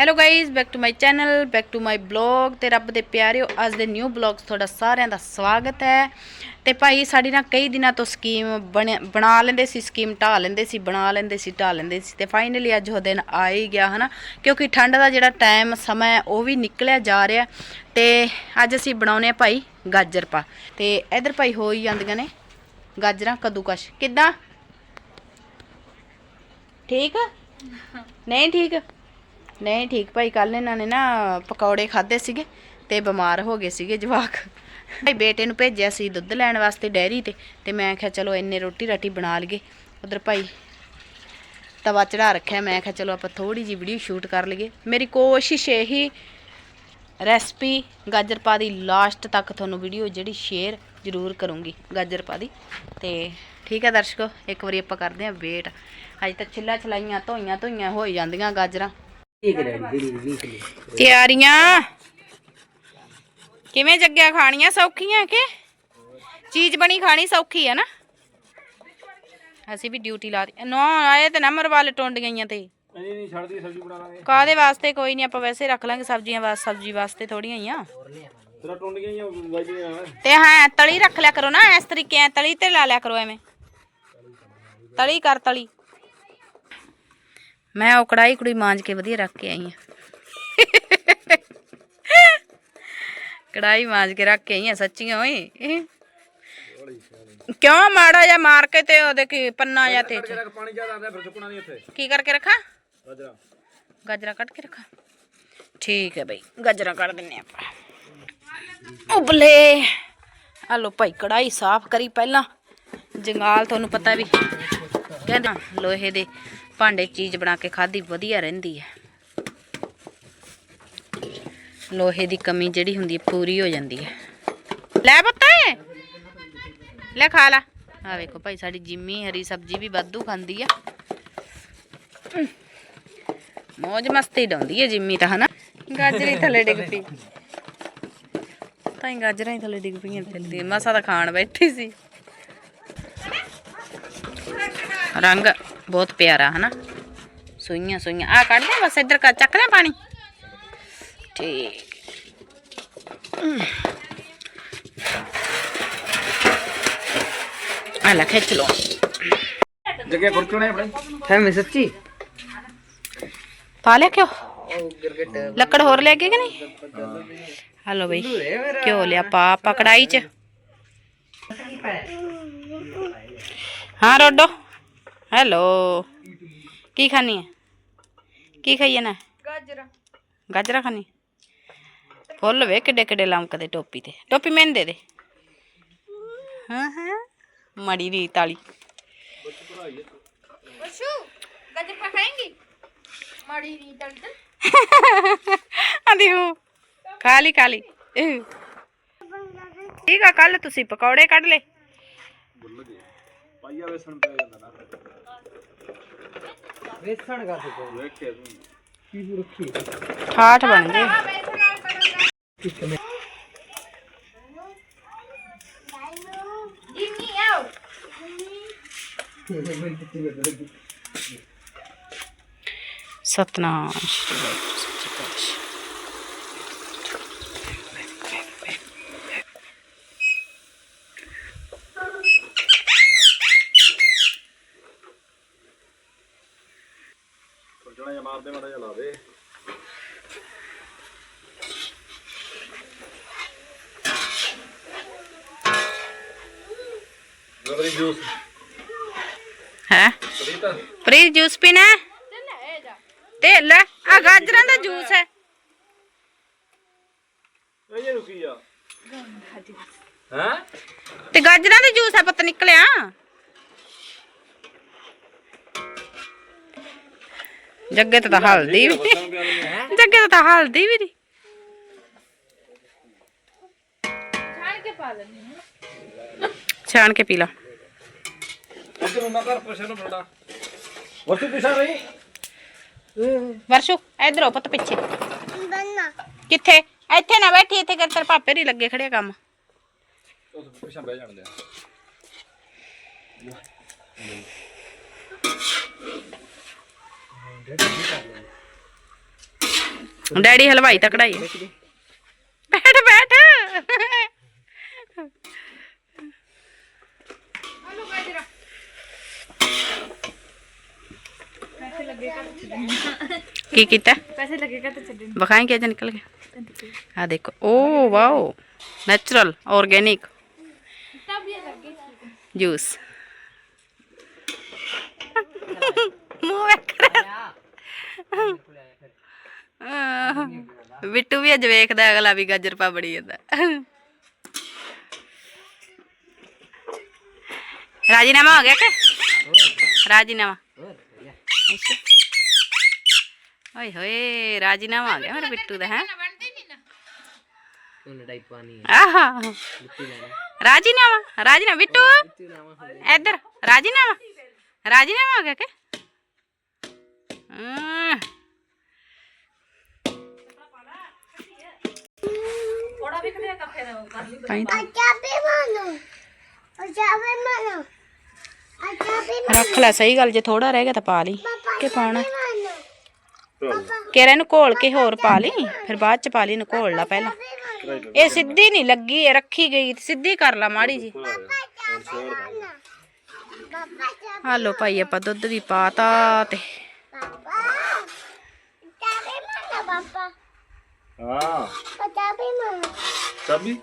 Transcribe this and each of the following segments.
Hello guys back to my channel back to my blog ਤੇ ਰੱਬ ਦੇ ਪਿਆਰਿਓ, ਅੱਜ ਦੇ ਨਿਊ ਬਲੌਗ 'ਚ ਤੁਹਾਡਾ ਸਾਰਿਆਂ ਦਾ ਸਵਾਗਤ ਹੈ। ਤੇ ਭਾਈ ਸਾਡੀ ਨਾ ਕਈ ਦਿਨਾਂ ਤੋਂ ਸਕੀਮ ਬਣ- ਬਣਾ ਲੈਂਦੇ ਸੀ ਸਕੀਮ ਢਾ ਲੈਂਦੇ ਸੀ, ਬਣਾ ਲੈਂਦੇ ਸੀ ਢਾ ਲੈਂਦੇ ਸੀ ਤੇ ਫਾਈਨਲੀ ਅੱਜ ਉਹ ਦਿਨ ਆ ਹੀ ਗਿਆ, ਹਨਾ? ਕਿਉਂਕਿ ਠੰਡ ਦਾ ਜਿਹੜਾ ਟਾਈਮ ਸਮਾਂ ਉਹ ਵੀ ਨਿਕਲਿਆ ਜਾ ਰਿਹਾ ਤੇ ਅੱਜ ਅਸੀਂ ਬਣਾਉਨੇ ਆ ਭਾਈ ਗਾਜਰ ਪਾ। ਤੇ ਇਧਰ ਭਾਈ ਹੋ ਹੀ ਜਾਂਦੀਆਂ ਨੇ ਗਾਜਰਾਂ, ਕੱਦੂਕਸ਼। ਕਿੱਦਾਂ? ਠੀਕ? ਨਹੀਂ ਠੀਕ? ਨਹੀਂ, ਠੀਕ ਭਾਈ ਕੱਲ ਇਹਨਾਂ ਨੇ ਨਾ ਪਕੌੜੇ ਖਾਦੇ ਸੀਗੇ ਤੇ ਬਿਮਾਰ ਹੋ ਗਏ ਸੀਗੇ ਜਵਾਕ। ਭਾਈ ਬੇਟੇ ਨੂੰ ਭੇਜਿਆ ਸੀ ਦੁੱਧ ਲੈਣ ਵਾਸਤੇ ਡੈਰੀ ਤੇ ਤੇ ਮੈਂ ਕਿਹਾ ਚਲੋ ਇੰਨੇ ਰੋਟੀ ਰਾਟੀ ਬਣਾ ਲਈਏ। ਉਧਰ ਭਾਈ ਤਵਾ ਚੜਾ ਰੱਖਿਆ, ਮੈਂ ਕਿਹਾ ਚਲੋ ਆਪਾਂ ਥੋੜੀ ਜੀ ਵੀਡੀਓ ਸ਼ੂਟ ਕਰ ਲਈਏ। ਮੇਰੀ ਕੋਸ਼ਿਸ਼ ਇਹੀ ਰੈਸਪੀ ਗਾਜਰ ਪਾ ਦੀ ਲਾਸਟ ਤੱਕ ਤੁਹਾਨੂੰ ਵੀਡੀਓ ਜਿਹੜੀ ਸ਼ੇਅਰ ਜ਼ਰੂਰ ਕਰੂੰਗੀ ਗਾਜਰ ਪਾ ਦੀ। ਤੇ ਠੀਕ ਹੈ ਦਰਸ਼ਕੋ, ਇੱਕ ਵਾਰੀ ਆਪਾਂ ਕਰਦੇ ਹਾਂ ਵੇਟ ਅੱਜ ਤਾਂ ਛਿੱਲਾ ਛਲਾਈਆਂ ਧੋਈਆਂ ਧੋਈਆਂ ਹੋ ਜਾਂਦੀਆਂ ਗਾਜਰਾਂ। ਤਿਆਰੀਆਂ? ਕਿਵੇਂ ਜੱਗਿਆ ਖਾਣੀਆਂ ਸੌਖੀਆਂ ਕਿ? ਚੀਜ਼ ਬਣੀ ਖਾਣੀ ਸੌਖੀ ਹੈ ਨਾ? ਅਸੀਂ ਵੀ ਡਿਊਟੀ ਲਾ ਦਿੱਤੀ। ਨੋ ਆਏ ਤੇ ਨਾ ਮਰਵਾਲੇ ਟੁੰਡ ਗਈਆਂ ਤੇ। ਨਹੀਂ ਨਹੀਂ ਛੱਡ ਦੀ ਸਬਜ਼ੀ ਬਣਾ ਲਾਂਗੇ। ਕਾਦੇ ਵਾਸਤੇ? ਕੋਈ ਨਹੀਂ ਆਪਾਂ ਵੈਸੇ ਰੱਖ ਲਾਂਗੇ ਸਬਜ਼ੀਆਂ ਵਾਸਤੇ ਸਬਜ਼ੀ ਵਾਸਤੇ ਥੋੜੀਆਂ ਹੀ ਆ ਤੇਰਾ ਟੁੰਡ ਗਈਆਂ ਵਾਜੀਆਂ ਨਾਲ ਤੇ ਹਾਂ ਤਲੀ ਰੱਖ ਲਿਆ ਕਰੋ ਨਾ ਇਸ ਤਰੀਕੇ ਐ ਤਲੀ ਤੇ ਲਾ ਲਿਆ ਕਰੋ ਐਵੇਂ। ਤਲੀ ਕਰ ਤਲੀ। ਮੈਂ ਉਹ ਕੜਾਈ ਕੁੜੀ ਮਾਂਜ ਕੇ ਵਧੀਆ ਰੱਖ ਕੇ ਆਈ ਆ ਕੜਾਈ ਮਾਂਜ ਕੇ ਰੱਖ ਕੇ ਆਈ ਆ ਸੱਚੀਆਂ ਓਏ ਕਿਉਂ ਮਾੜਾ ਜਾਂ ਮਾਰ ਕੇ ਤੇ ਉਹਦੇ ਕੀ ਪੰਨਾ ਜਾਂ ਤੇ ਚ- ਪਾਣੀ ਜ਼ਿਆਦਾ ਆਉਂਦਾ ਫਿਰ ਚੁੱਕਣਾ ਨਹੀਂ ਇੱਥੇ ਕੀ ਕਰਕੇ ਰੱਖਾਂ ਗਾਜਰਾ ਗਾਜਰਾਂ ਕੱਟ ਕੇ ਰੱਖਾਂ ਠੀਕ ਹੈ ਬਈ ਗਾਜਰਾਂ ਕੱਢ ਦਿੰਨੇ ਆਪਾਂ ਉਬਲੇ ਆ ਲੋ ਭਾਈ ਕੜਾਈ ਸਾਫ਼ ਕਰੀ ਪਹਿਲਾਂ ਜੰਗਾਲ ਤੁਹਾਨੂੰ ਪਤਾ ਵੀ ਕਹਿੰਦੇ ਲੋਹੇ ਦੇ ਭਾਂਡੇ ਚੀਜ਼ ਬਣਾ ਕੇ ਖਾਧੀ ਵਧੀਆ ਰਹਿੰਦੀ ਹੈ। ਲੋਹੇ ਦੀ ਕਮੀ ਜਿਹੜੀ ਹੁੰਦੀ ਹੈ ਪੂਰੀ ਹੋ ਜਾਂਦੀ ਹੈ। ਲੈ ਪੁੱਤ ਲੈ ਖਾ ਲਾ। ਆ ਵੇਖੋ ਭਾਈ ਸਾਡੀ ਜਿੰਮੀ ਹਰੀ ਸਬਜ਼ੀ ਵੀ ਵਾਧੂ ਖਾਂਦੀ ਆ। ਮੌਜ ਮਸਤੀ ਡਾਉਂਦੀ ਹੈ ਜਿੰਮੀ ਤਾਂ ਹਨਾ? ਗਾਜਰੀ ਥੱਲੇ ਡਿੱਗ ਪਈ। ਤਾਂ ਹੀ ਗਾਜਰਾਂ ਹੀ ਥੱਲੇ ਡਿੱਗ ਪਈਆਂ ਥੱਲੇ ਮਸਾ ਤਾਂ ਖਾਣ ਬੈਠੀ ਸੀ। ਰੰਗ ਬਹੁਤ ਪਿਆਰਾ ਹਨਾ ਸੋਈਆਂ ਸੋਈਆਂ ਆ ਕੱਢ ਦੇ ਬਸ ਇੱਧਰ ਕਰ ਚੱਕ ਲੈ ਪਾਣੀ ਠੀਕ ਆ ਲੈ ਖਿੱਚ ਲੋ ਜੱਗੇ ਗੁਰਚਣੇ ਆਪਣੇ ਹੈ ਮੈਂ ਸੱਚੀ ਪਾ ਲਿਆ ਕਿਉਂ ਲੱਕੜ ਹੋਰ ਲੈ ਕੇ ਕਿ ਨਹੀਂ ਹਲੋ ਬਈ ਕਿਉਂ ਲਿਆ ਪਾ ਪਾ ਕੜਾਈ ਚ ਹਾਂ ਹੈਲੋ। ਕੀ ਖਾਣੀ ਹੈ? ਕੀ ਖਾਈਏ ਨਾ? ਗਾਜਰਾ। ਗਾਜਰਾ ਖਾਣੀ ਫੁੱਲ ਵੇ ਕਿੱਡੇ ਕਿੱਡੇ ਲੰਕਦੇ ਟੋਪੀ ਤੇ। ਟੋਪੀ ਮੈਨੂੰ ਦੇ ਦੇ। ਹਾਂ ਹਾਂ। ਮੜੀ ਦੀ ਤਾਲੀ ਆਂਦੀ ਹੂੰ। ਖਾ ਲਈ ਖਾ ਲਈ। ਅਹ। ਠੀਕ ਆ ਕੱਲ ਤੁਸੀਂ ਪਕੌੜੇ ਕੱਢ ਲੈ ਪਾਈਆ ਵੇਸਣ ਪੈ ਜਾਂਦਾ ਨਾ। ਵੇਸਣ ਗਾ ਸਕੋ ਵੇਖਿਆ ਤੂੰ। ਕੀ ਰੱਖੀ? ਠਾਠ ਬਣ ਗਏ ਸਤਨਾਮ। ਸ਼੍ਰੀ ਵਾਹਿਗੁਰੂ ਗੁਰਚਣਾ ਜਾਂ ਮਾਰਦੇ ਮਾੜਾ ਜਿਹਾ ਲਾ ਦੇ ਰਬੜੀ ਜੂਸ ਹੈ ਸਰੀਤਾ ਪ੍ਰੀਤ ਜੂਸ ਪੀਣਾ ਹੈ? ਤੇ ਲੈ ਆ ਗਾਜਰਾਂ ਦਾ ਜੂਸ ਹੈ ਇਹ ਜੇ ਰੁਕੀ ਆ ਹਾਂ ਤੇ ਗਾਜਰਾਂ ਦਾ ਜੂਸ ਹੈ ਪਤਾ ਨਿਕਲਿਆ ਜੱਗੇ ਤੇ ਤਾਂ ਹਲਦੀ ਵੀ ਜੱਗੇ ਤੇ ਤਾਂ ਹਲਦੀ ਵੀ ਨਹੀਂ ਛਾਣ ਕੇ ਪੀ ਲਾ। ਉਹਨਾਂ ਨੂੰ ਬੜਾ ਵਰਤੂ ਪਿਛਾ ਰਹੀ? ਵਰਸ਼ੂ ਇਧਰ ਪੁੱਤ ਪਿੱਛੇ। ਕਿੱਥੇ? ਇੱਥੇ ਨਾ ਬੈਠੀ ਇੱਥੇ ਕਰ ਤੇਰੇ ਪਾਪੇ ਨਹੀਂ ਲੱਗੇ ਖੜੇ ਕੰਮ। ਉਸ ਪਿਛਾ ਬਹਿ ਜਾਣ ਦੇ ਡੈਡੀ ਹਲਵਾਈ ਤਾਂ ਕਢਾਈ। ਬੈਠ ਬੈਠ। ਕੀ ਕੀਤਾ? ਪੈਸੇ ਲੱਗੇਗਾ ਤਾਂ ਛੱਡਣ। ਨਿਕਲ ਗਿਆ? ਆ ਦੇਖੋ। ਓ ਵਾਓ। ਨੈਚੁਰਲ ਆਰਗੇਨਿਕ ਜੂਸ ਮੂੰਹ ਵੇਖ ਰਿਹਾ। ਬਿੱਟੂ ਵੀ ਅੱਜ ਵੇਖਦਾ ਅਗਲਾ ਵੀ ਗਾਜਰ ਪਾ ਬੜੀ ਜਾਂਦਾ। ਰਾਜੀਨਾਮਾ ਹੋ ਗਿਆ ਕਿ? ਰਾਜੀਨਾਮਾ। ਓਏ ਹੋਏ ਰਾਜੀਨਾਮਾ ਆ ਗਿਆ ਮੇਰੇ ਬਿੱਟੂ ਦਾ ਹੈ? ਡਾਈ ਪਾਣੀ ਆਹਾ। ਰਾਜੀਨਾਮਾ ਰਾਜੀਨਾਮਾ ਬਿੱਟੂ। ਇੱਧਰ ਰਾਜੀਨਾਮਾ। ਰਾਜੀਨਾਮਾ ਹੋ ਗਿਆ ਕਿ? ਹਮ, ਪਾਣੀ ਤਾਂ- ਰੱਖ ਲੈ ਸਹੀ ਗੱਲ ਜੇ ਥੋੜਾ ਰਹਿ ਗਿਆ ਤਾਂ ਪਾ ਲਈ। ਕਿ ਪਾਉਣਾ? ਕਿਹੜਾ ਇਹਨੂੰ ਘੋਲ ਕੇ ਹੋਰ ਪਾ ਲਈ? ਫਿਰ ਬਾਅਦ ਚ ਪਾ ਲਈ ਇਹਨੂੰ ਘੋਲ ਲਾ ਪਹਿਲਾਂ। ਇਹ ਸਿੱਧੀ ਨਹੀਂ ਲੱਗੀ ਇਹ ਰੱਖੀ ਗਈ ਸਿੱਧੀ ਕਰ ਲਾ ਮਾੜੀ ਜੀ ਹਾਲੋ ਭਾਈ ਆਪਾਂ ਦੁੱਧ ਵੀ ਪਾਤਾ ਤੇ ਹਾਂ ਚਾਬੀ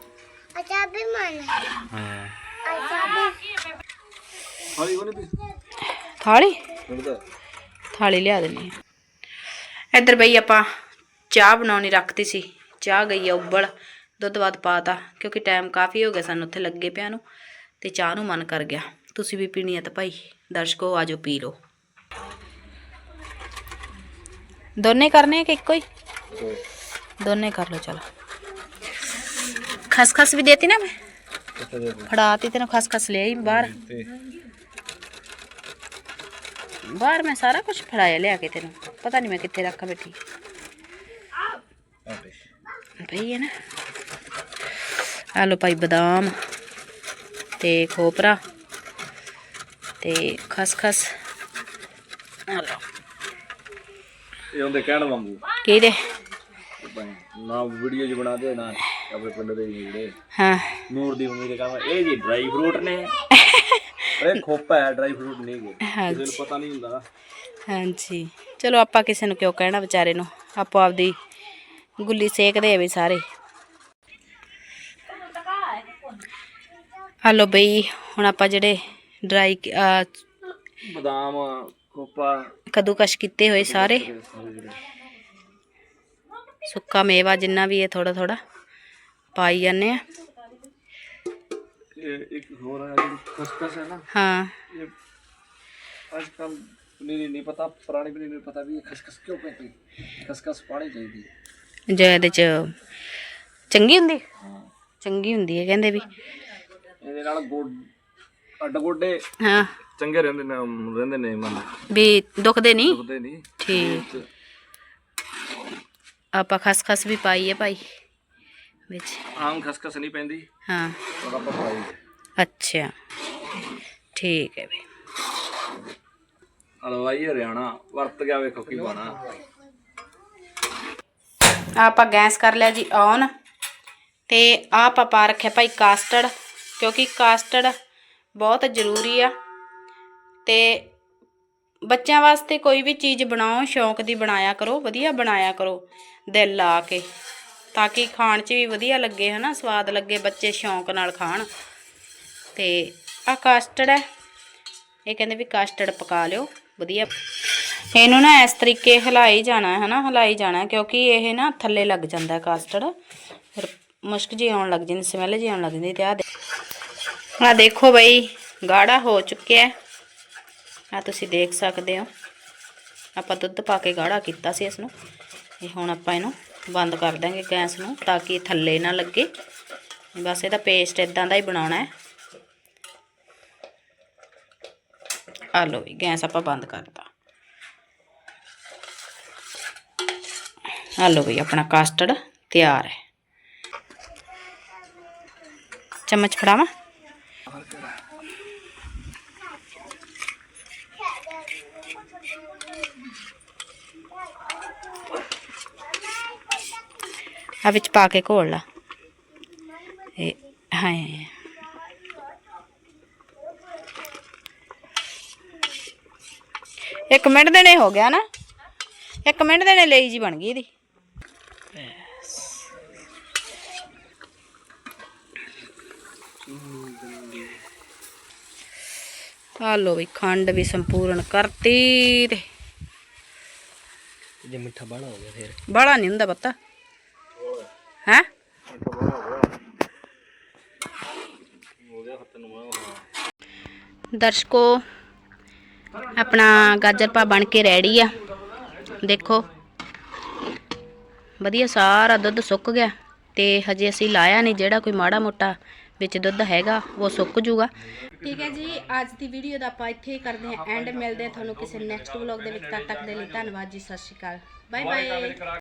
ਹਾਲੀ ਕੋਨੇ ਤੇ ਥਾਲੀ ਮਿਲਦਾ ਥਾਲੀ ਲਿਆ ਦਿੰਨੀ ਆ ਇੱਧਰ ਬਈ ਆਪਾਂ ਚਾਹ ਬਣਾਉਣੀ ਰੱਖਤੀ ਸੀ। ਚਾਹ ਗਈ ਆ ਉਬਲ। ਦੁੱਧ ਬਾਅਦ ਪਾਤਾ। ਕਿਉਂਕਿ ਟਾਈਮ ਕਾਫੀ ਹੋ ਗਿਆ ਸਾਨੂੰ ਉੱਥੇ ਲੱਗੇ ਪਿਆ ਨੂੰ। ਤੇ ਚਾਹ ਨੂੰ ਮਨ ਕਰ ਗਿਆ। ਤੁਸੀਂ ਵੀ ਪੀਣੀ ਆ ਤਾਂ ਭਾਈ ਦਰਸ਼ਕੋ ਆਜੋ ਪੀ ਲਓ। ਦੋਨੇ ਕਰਨੇ ਆ ਕਿ ਇੱਕੋ ਹੀ ਦੋਨੇ ਕਰ ਲਓ ਚਲੋ ਖਸਖਸ ਵੀ ਦੇਤੀ ਨਾ ਮੈਂ ਕਿੱਥੇ ਦੇ ਫੜਾਤੀ ਤੈਨੂੰ ਖਸਖਸ ਲੈ ਆਈ ਬਾਹਰ ਤੇ ਬਾਹਰ ਮੈਂ ਸਾਰਾ ਕੁਝ ਫੜਾਇਆ ਲਿਆ ਕੇ ਤੈਨੂੰ ਪਤਾ ਨਹੀਂ ਮੈਂ ਕਿੱਥੇ ਰੱਖਾ ਬੈਠੀ ਆਟੇ ਪਈ ਹੈ ਨਾ ਆ ਲੋ ਭਾਈ ਬਦਾਮ ਤੇ ਖੋਪਰਾ ਤੇ ਖਸਖਸ ਆ ਲੋ ਇਹ ਹੁੰਦੇ ਕਹਿਣ ਵਾਂਗੂ। ਕਿਹਦੇ? ਨਾ ਵੀਡੀਓ ਜੀ ਬਣਾ ਦੇ ਨਾ ਆਪਣੇ ਪਿੰਡ ਦੇ ਜਿਹੜੇ। ਹਾਂ। ਨੂਰ ਦੀ ਮੰਮੀ ਦੇ ਕੰਮ। ਇਹ ਜੀ ਡਰਾਈ ਫਰੂਟ ਨੇ। ਇਹ ਖੋਪਾ ਹੈ ਡਰਾਈ ਫਰੂਟ ਨਹੀਂ ਗੇ। ਕਿਸੇ ਨੂੰ ਪਤਾ ਨਹੀਂ ਹੁੰਦਾ ਹਾਂਜੀ। ਚਲੋ ਆਪਾਂ ਕਿਸੇ ਨੂੰ ਕਿਉਂ ਕਹਿਣਾ ਵਿਚਾਰੇ ਨੂੰ? ਆਪੋ ਆਪਦੀ ਗੁੱਲੀ ਸੇਕਦੇ ਆ ਵੀ ਸਾਰੇ। ਹਲੋ ਬਈ ਹੁਣ ਆਪਾਂ ਜਿਹੜੇ ਡਰਾਈ ਬਦਾਮ ਕਦੂਕਸ਼ ਕੀਤੇ ਹੋਏ ਸਾਰੇ। ਸੁੱਕਾ ਮੇਵਾ ਜਿੰਨਾ ਵੀ ਹੈ ਥੋੜਾ ਥੋੜਾ ਪਾਈ ਜਾਂਦੇ ਆ। ਇਹ ਇੱਕ ਹੋਰ ਹੈ ਜਿਹੜੀ ਖਸਖਸ ਹੈ ਨਾ ਹਾਂ। ਇਹ ਅੱਜ ਕੱਲ ਪਨੀਰੀ ਨਹੀਂ ਪਤਾ ਪੁਰਾਣੀ ਪਨੀਰੀ ਨੂੰ ਪਤਾ ਵੀ ਇਹ ਖਸਖਸ ਕਿਉਂ ਪੈਂਦੀ। ਖਸਖਸ ਪਾਣੀ ਚਾਹੀਦੀ ਹੈ। ਜੋ ਇਹਦੇ ਚ ਚੰਗੀ ਹੁੰਦੀ? ਹਾਂ। ਚੰਗੀ ਹੁੰਦੀ ਹੈ ਕਹਿੰਦੇ ਵੀ। ਇਹਦੇ ਨਾਲ ਗੋਡ ਅੱਡ ਗੋਡੇ ਹਾਂ। ਚੰਗੇ ਰਹਿੰਦੇ ਨੇ ਰਹਿੰਦੇ ਨੇ ਮਨ। ਵੀ ਦੁਖਦੇ ਨਹੀਂ? ਦੁਖਦੇ ਨਹੀਂ। ਠੀਕ। ਆਪਾਂ ਖਸਖਸ ਵੀ ਪਾਈ ਹੈ ਭਾਈ ਵਿੱਚ। ਆਮ ਖਸਖਸ ਨਹੀਂ ਪੈਂਦੀ। ਹਾਂ। ਪਰ ਆਪਾਂ ਪਾਈ ਅੱਛਾ। ਠੀਕ ਹੈ ਵੀ। ਹਲਵਾਈ ਹਰਿਆਣਾ ਵਰਤ ਗਿਆ ਵੇਖੋ ਕੀ ਬਣਾ ਆਪਾਂ ਗੈਸ ਕਰ ਲਿਆ ਜੀ ਔਨ ਤੇ ਆਹ ਆਪਾਂ ਪਾ ਰੱਖਿਆ ਭਾਈ ਕਾਸਟਰਡ ਕਿਉਂਕਿ ਕਾਸਟਰਡ ਬਹੁਤ ਜ਼ਰੂਰੀ ਆ। ਤੇ ਬੱਚਿਆਂ ਵਾਸਤੇ ਕੋਈ ਵੀ ਚੀਜ਼ ਬਣਾਓ, ਸ਼ੌਂਕ ਦੀ ਬਣਾਇਆ ਕਰੋ, ਵਧੀਆ ਬਣਾਇਆ ਕਰੋ, ਦਿਲ ਲਾ ਕੇ, ਤਾਂ ਕਿ ਖਾਣ 'ਚ ਵੀ ਵਧੀਆ ਲੱਗੇ, ਹਨਾ, ਸਵਾਦ ਲੱਗੇ ਬੱਚੇ ਸ਼ੌਂਕ ਨਾਲ ਖਾਣ। ਤੇ ਆ ਕਾਸਟਰਡ ਹੈ, ਇਹ ਕਹਿੰਦੇ ਵੀ ਕਾਸਟਰਡ ਪਕਾ ਲਿਓ, ਵਧੀਆ। ਇਹਨੂੰ ਨਾ ਇਸ ਤਰੀਕੇ ਹਿਲਾਈ ਜਾਣਾ ਹੈ ਹਨਾ, ਹਿਲਾਈ ਜਾਣਾ, ਕਿਉਂਕਿ ਇਹ ਨਾ ਥੱਲੇ ਲੱਗ ਜਾਂਦਾ ਹੈ ਫਿਰ ਮੁਸ਼ਕ ਜੀ ਆਉਣ ਲੱਗ ਜਾਂਦੀ ਸਮੈਲ ਜੀ ਆਉਣ ਲੱਗ ਜਾਂਦੀ ਤੇ ਆ ਦੇਖੋ ਬਈ, ਗਾੜਾ ਹੋ ਚੁੱਕਿਆ ਆ ਤੁਸੀਂ ਦੇਖ ਸਕਦੇ ਹੋ। ਆਪਾਂ ਦੁੱਧ ਪਾ ਕੇ ਗਾੜਾ ਕੀਤਾ ਸੀ ਇਸ ਨੂੰ ਇਹ ਹੁਣ ਆਪਾਂ ਇਹਨੂੰ ਬੰਦ ਕਰ ਦਾਂਗੇ ਗੈਸ ਨੂੰ ਤਾਂ ਕਿ ਥੱਲੇ ਨਾ ਲੱਗੇ। ਬਸ ਇਹਦਾ ਪੇਸਟ ਇਦਾਂ ਦਾ ਹੀ ਬਣਾਉਣਾ ਹੈ। ਆ ਲਓ ਵੀ ਗੈਸ ਆਪਾਂ ਬੰਦ ਕਰਤਾ ਆ ਲਓ ਵੀ ਆਪਣਾ ਕਾਸਟਰਡ ਤਿਆਰ ਹੈ। ਚਮਚ ਫੜਾਵਾਂ? ਆ ਵਿੱਚ ਪਾ ਕੇ ਘੋਲ ਲਾ ਇਹ ਹਾਂ ਇੱਕ ਮਿੰਟ ਦੇ ਹੋ ਗਿਆ ਨਾ? ਇੱਕ ਮਿੰਟ ਦੇਣੇ ਲਈ ਜੀ ਬਣ ਗਈ ਇਹਦੀ। ਆ ਲੋ ਵੀ ਖੰਡ ਵੀ ਸੰਪੂਰਨ ਕਰਤੀ ਤੇ ਜੇ ਮਿੱਠਾ ਬਾੜਾ ਹੋ ਗਿਆ ਫਿਰ। ਬੜਾ ਨਹੀਂ ਹੁੰਦਾ ਪਤਾ ਹੈ? ਦਰਸ਼ਕੋ, ਆਪਣਾ ਗਾਜਰ ਪਾ ਬਣ ਕੇ ਰੈਡੀ ਆ। ਦੇਖੋ। ਵਧੀਆ ਸਾਰਾ ਦੁੱਧ ਸੁੱਕ ਗਿਆ ਤੇ ਹਜੇ ਅਸੀਂ ਲਾਇਆ ਨਹੀਂ ਜਿਹੜਾ ਕੋਈ ਮਾੜਾ ਮੋਟਾ ਵਿੱਚ ਦੁੱਧ ਹੈਗਾ, ਉਹ ਸੁੱਕ ਜੂਗਾ। ਠੀਕ ਹੈ ਜੀ, ਅੱਜ ਦੀ ਵੀਡੀਓ ਦਾ ਆਪਾਂ ਇੱਥੇ ਹੀ ਕਰਦੇ ਹਾਂ ਐਂਡ ਮਿਲਦੇ ਹਾਂ ਤੁਹਾਨੂੰ ਕਿਸੇ ਨੈਕਸਟ ਵਲੌਗ ਦੇ ਵਿੱਚ, ਤਦ ਤੱਕ ਦੇ ਲਈ ਧੰਨਵਾਦ ਜੀ, ਸਤਿ ਸ਼੍ਰੀ ਅਕਾਲ। Bye bye